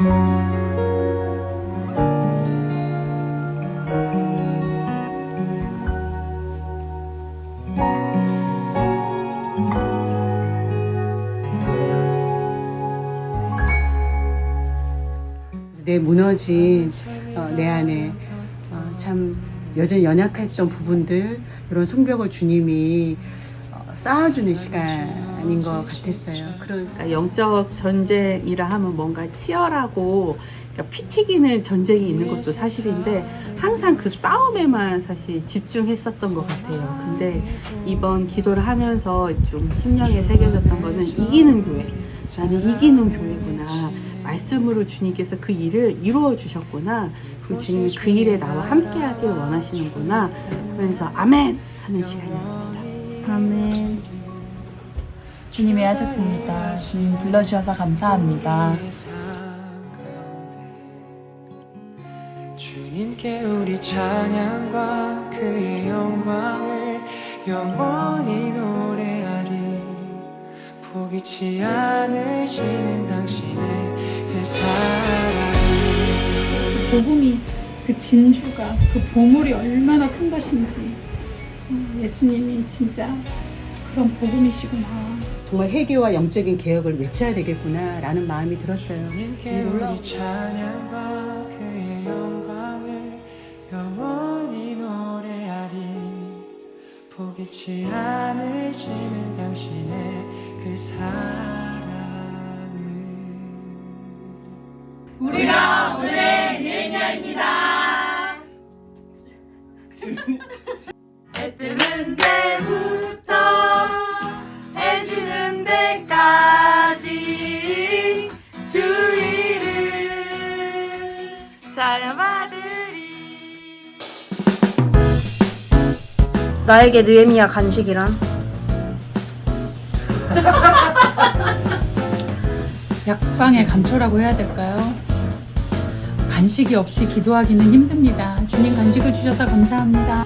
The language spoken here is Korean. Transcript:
내 무너진 어, 내 안에 어, 참 여전히 연약했던 부분들 이런 성벽을 주님이 어, 쌓아주는 시간인 것 같았어요. 그런 그러니까 영적 전쟁이라 하면 뭔가 치열하고 그러니까 피 튀기는 전쟁이 있는 것도 사실인데 항상 그 싸움에만 사실 집중했었던 것 같아요. 근데 이번 기도를 하면서 좀 심령에 새겨졌던 거는 이기는 교회. 나는 이기는 교회구나. 말씀으로 주님께서 그 일을 이루어 주셨구나. 그리고 주님이 그 일에 나와 함께 하길 원하시는구나. 하면서 아멘! 하는 시간이었습니다. 아멘. 주님이 하셨습니다. 주님 불러주셔서 감사합니다. 주님께 우리 찬양과 그의 영광을 영원히 노래하리 포기치 않으시는 당신의 그 사랑 복음이 그 진주가 그 보물이 얼마나 큰 것인지 어, 예수님이 진짜 그런 복음이시구나. 정말 회개와 영적인 개혁을 외쳐야 되겠구나라는 마음이 들었어요. 주님께 우리 찬양과 그의 영광을 영원히 노래하리 포기치 않으시는 당신의 그 사랑을 해 뜨는 데부터 해 지는 데까지 주의를 찬양받으리 나에게 느헤미야 간식이란? 약방의 감초라고 해야 될까요? 간식이 없이 기도하기는 힘듭니다. 주님 간식을 주셔서 감사합니다.